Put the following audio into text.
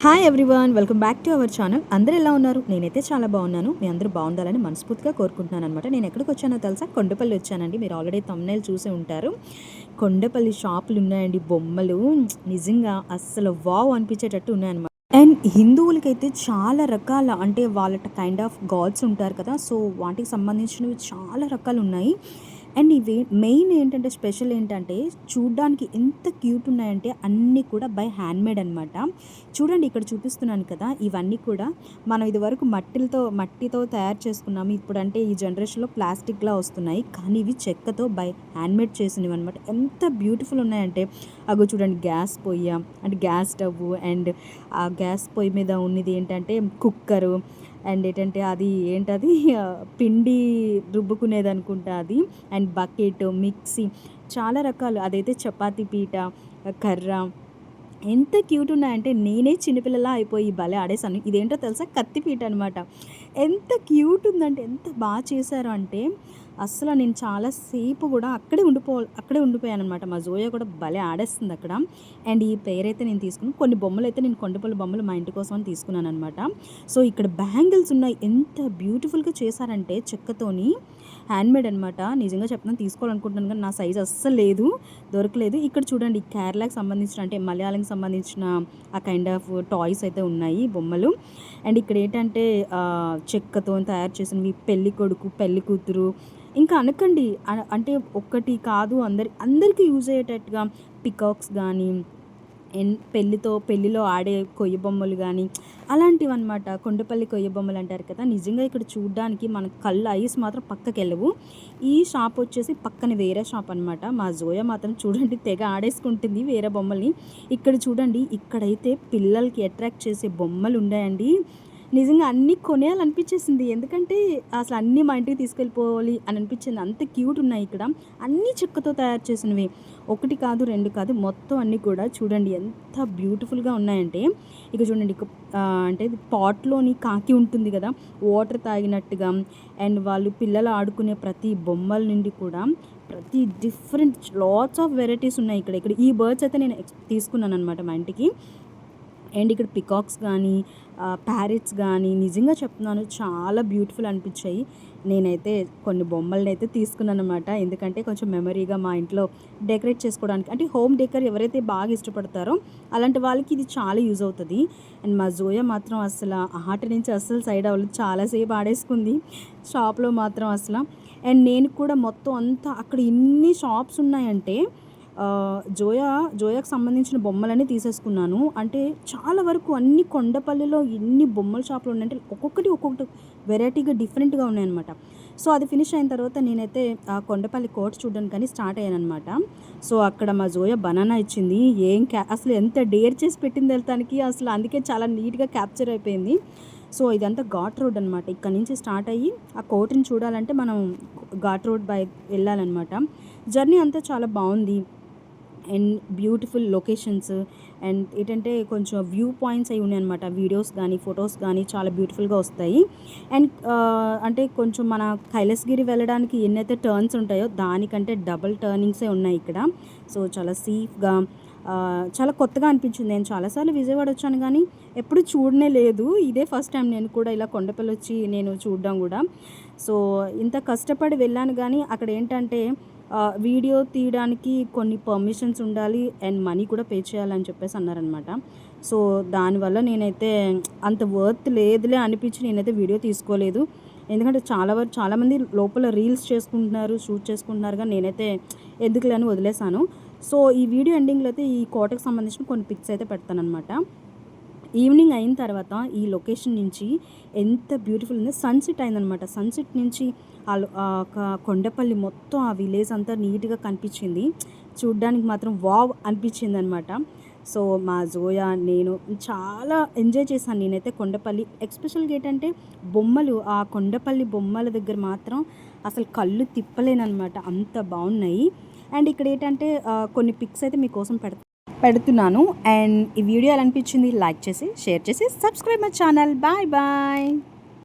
Hi everyone welcome back to our channel అందరూ ఎలా ఉన్నారు? నేనైతే చాలా బాగున్నాను. మీ అందరూ బాగుండాలని మనస్ఫూర్తిగా కోరుకుంటున్నాను అనమాట నేను ఎక్కడికి వచ్చానో తెలుసా? కొండపల్లి వచ్చానండి. మీరు ఆల్రెడీ తమ్నైల్ చూసే ఉంటారు. కొండపల్లి షాపులు ఉన్నాయండి బొమ్మలు. నిజంగా అస్సలు వావ్ అనిపించేటట్టు ఉన్నాయన్నమాట అండ్ హిందువులకైతే చాలా రకాల అంటే వాళ్ళ కైండ్ ఆఫ్ గాడ్స్ ఉంటారు కదా. సో వాటికి సంబంధించినవి చాలా రకాలు ఉన్నాయి. అండ్ ఇవి మెయిన్ ఏంటంటే స్పెషల్ ఏంటంటే చూడ్డానికి ఎంత క్యూట్ ఉన్నాయంటే అన్నీ కూడా బై హ్యాండ్మేడ్ అనమాట చూడండి ఇక్కడ చూపిస్తున్నాను కదా ఇవన్నీ కూడా మనం ఇదివరకు మట్టిలతో మట్టితో తయారు చేసుకున్నాము. ఇప్పుడు అంటే ఈ జనరేషన్లో ప్లాస్టిక్లా వస్తున్నాయి. కానీ ఇవి చెక్కతో బై హ్యాండ్మేడ్ చేసినవి అనమాట ఎంత బ్యూటిఫుల్ ఉన్నాయంటే అగో చూడండి గ్యాస్ పొయ్యి అంటే గ్యాస్ స్టవ్ అండ్ ఆ గ్యాస్ పొయ్యి మీద ఉన్నది ఏంటంటే కుక్కరు అండ్ ఏంటంటే అది ఏంటది? పిండి రుబ్బుకునేది అనుకుంటా అది. అండ్ బకెట్ మిక్సీ చాలా రకాలు. అదైతే చపాతీ పీట కర్ర ఎంత క్యూట్ ఉన్నాయంటే నేనే చిన్నపిల్లలా అయిపోయి భలే ఆడేసాను ఇదేంటో తెలుసా? కత్తిపీట అనమాట ఎంత క్యూట్ ఉందంటే ఎంత బాగా చేశారు అంటే అస్సలు నేను చాలా సేపు కూడా అక్కడే ఉండిపో అక్కడే ఉండిపోయాను అనమాట మా జోయ కూడా భలే ఆడేస్తుంది అక్కడ. అండ్ ఈ పేరైతే నేను తీసుకున్నాను కొన్ని బొమ్మలు అయితే నేను కొండపల్లి బొమ్మలు మా ఇంటి కోసం తీసుకున్నాను అనమాట సో ఇక్కడ బ్యాంగిల్స్ ఉన్నాయి. ఎంత బ్యూటిఫుల్గా చేశారంటే చెక్కతోని హ్యాండ్మేడ్ అనమాట నిజంగా చెప్తాను తీసుకోవాలనుకుంటున్నాను కానీ నా సైజ్ అస్సలు లేదు దొరకలేదు. ఇక్కడ చూడండి కేరళకి సంబంధించిన అంటే మలయాళంకి సంబంధించిన ఆ కైండ్ ఆఫ్ టాయ్స్ అయితే ఉన్నాయి బొమ్మలు. అండ్ ఇక్కడ ఏంటంటే చెక్కతో తయారు చేసినవి పెళ్ళి కొడుకు పెళ్ళి కూతురు. ఇంకా అనకండి అంటే ఒక్కటి కాదు అందరి అందరికీ యూజ్ అయ్యేటట్టుగా పికాక్స్ కానీ ఎన్ పెళ్ళితో పెళ్ళిలో ఆడే కొయ్య బొమ్మలు కానీ అలాంటివి అనమాట కొండపల్లి కొయ్య బొమ్మలు అంటారు కదా నిజంగా ఇక్కడ చూడడానికి మన కళ్ళు ఐస్ మాత్రం పక్కకి వెళ్ళవు ఈ షాప్ వచ్చేసి పక్కన వేరే షాప్ అనమాట మా జోయ మాత్రం చూడండి తెగ ఆడేసుకుంటుంది వేరే బొమ్మల్ని. ఇక్కడ చూడండి ఇక్కడైతే పిల్లలకి అట్రాక్ట్ చేసే బొమ్మలు ఉన్నాయండి. నిజంగా అన్నీ కొనేయాలనిపించేసింది. ఎందుకంటే అసలు అన్నీ మా ఇంటికి తీసుకెళ్ళిపోవాలి అని అనిపించింది. అంత క్యూట్ ఉన్నాయి ఇక్కడ. అన్నీ చెక్కతో తయారు చేసినవి. ఒకటి కాదు రెండు కాదు మొత్తం అన్నీ కూడా చూడండి ఎంత బ్యూటిఫుల్గా ఉన్నాయంటే ఇక చూడండి అంటే పాట్లోని కాకి ఉంటుంది కదా వాటర్ తాగినట్టుగా అండ్ వాళ్ళు పిల్లలు ఆడుకునే ప్రతి బొమ్మల నుండి కూడా ప్రతి డిఫరెంట్ లాట్స్ ఆఫ్ వెరైటీస్ ఉన్నాయి ఇక్కడ. ఇక్కడ ఈ బర్డ్స్ అయితే నేను తీసుకున్నాను అనమాట మా ఇంటికి. అండ్ ఇక్కడ పికాక్స్ కానీ ప్యారెట్స్ కానీ నిజంగా చెప్తున్నాను చాలా బ్యూటిఫుల్ అనిపించాయి. నేనైతే కొన్ని బొమ్మలను అయితే తీసుకున్నాను అనమాట ఎందుకంటే కొంచెం మెమరీగా మా ఇంట్లో డెకరేట్ చేసుకోవడానికి అంటే హోమ్ డెకర్ ఎవరైతే బాగా ఇష్టపడతారో అలాంటి వాళ్ళకి ఇది చాలా యూజ్ అవుతుంది. అండ్ మా జోయ మాత్రం అసలు ఆట నుంచి అస్సలు సైడ్ అవ్వలేదు. చాలాసేపు ఆడేసుకుంది షాప్లో మాత్రం అసలు. అండ్ నేను కూడా మొత్తం అంతా అక్కడ ఇన్ని షాప్స్ ఉన్నాయంటే జోయా జోయాకు సంబంధించిన బొమ్మలన్నీ తీసేసుకున్నాను. అంటే చాలా వరకు అన్ని కొండపల్లిలో ఎన్ని బొమ్మల షాపులు ఉన్నాయంటే ఒక్కొక్కటి ఒక్కొక్కటి వెరైటీగా డిఫరెంట్గా ఉన్నాయన్నమాట. సో అది ఫినిష్ అయిన తర్వాత నేనైతే ఆ కొండపల్లి కోట చూడడానికి కానీ స్టార్ట్ అయ్యాను అనమాట సో అక్కడ మా జోయ బనానా ఇచ్చింది. ఏం క్యా అసలు ఎంత డేర్ చేసి పెట్టింది వెళ్తానికి అసలు అందుకే చాలా నీట్గా క్యాప్చర్ అయిపోయింది. సో ఇదంతా ఘాట్ రోడ్ అనమాట ఇక్కడ నుంచి స్టార్ట్ అయ్యి ఆ కోటని చూడాలంటే మనం ఘాట్ రోడ్ బై వెళ్ళాలన్నమాట. జర్నీ అంతా చాలా బాగుంది. And beautiful locations. అండ్ ఏంటంటే కొంచెం వ్యూ పాయింట్స్ అయి ఉన్నాయి అనమాట వీడియోస్ కానీ ఫొటోస్ కానీ చాలా బ్యూటిఫుల్గా వస్తాయి. అండ్ అంటే కొంచెం మన కైలాసగిరి వెళ్ళడానికి ఎన్నైతే టర్న్స్ ఉంటాయో దానికంటే డబల్ టర్నింగ్సే ఉన్నాయి ఇక్కడ. సో చాలా సేఫ్గా చాలా కొత్తగా అనిపించింది. నేను చాలాసార్లు విజయవాడ వచ్చాను కానీ ఎప్పుడు చూడనే లేదు. ఇదే ఫస్ట్ టైం నేను కూడా ఇలా కొండపల్లి వచ్చి నేను చూడడం కూడా. సో ఇంత కష్టపడి వెళ్ళాను కానీ అక్కడ ఏంటంటే వీడియో తీయడానికి కొన్ని పర్మిషన్స్ ఉండాలి అండ్ మనీ కూడా పే చేయాలని చెప్పేసి అన్నారనమాట సో దానివల్ల నేనైతే అంత వర్త్ లేదులే అనిపించి నేనైతే వీడియో తీసుకోలేదు. ఎందుకంటే చాలా వరకు చాలామంది లోపల రీల్స్ చేసుకుంటున్నారు షూట్ చేసుకుంటున్నారు కానీ నేనైతే ఎందుకులేని వదిలేశాను. సో ఈ వీడియో ఎండింగ్లో అయితే ఈ కోటకు సంబంధించిన కొన్ని పిక్స్ అయితే పెడతానమాట ఈవినింగ్ అయిన తర్వాత ఈ లొకేషన్ నుంచి ఎంత బ్యూటిఫుల్ ఉందో సన్సెట్ అయిందనమాట సన్సెట్ నుంచి కొండపల్లి మొత్తం ఆ విలేజ్ అంతా నీట్గా కనిపించింది. చూడ్డానికి మాత్రం వావ్ అనిపించింది అనమాట సో మా జోయా నేను చాలా ఎంజాయ్ చేశాను నేనైతే కొండపల్లి. ఎక్స్పెషల్గా ఏంటంటే బొమ్మలు ఆ కొండపల్లి బొమ్మల దగ్గర మాత్రం అసలు కళ్ళు తిప్పలేనమాట అంత బాగున్నాయి. అండ్ ఇక్కడ ఏంటంటే కొన్ని పిక్స్ అయితే మీకోసం పెడతా పెడుతున్నాను. అండ్ ఈ వీడియో ఎలా అనిపించింది లైక్ చేసి షేర్ చేసి subscribe my channel. Bye bye.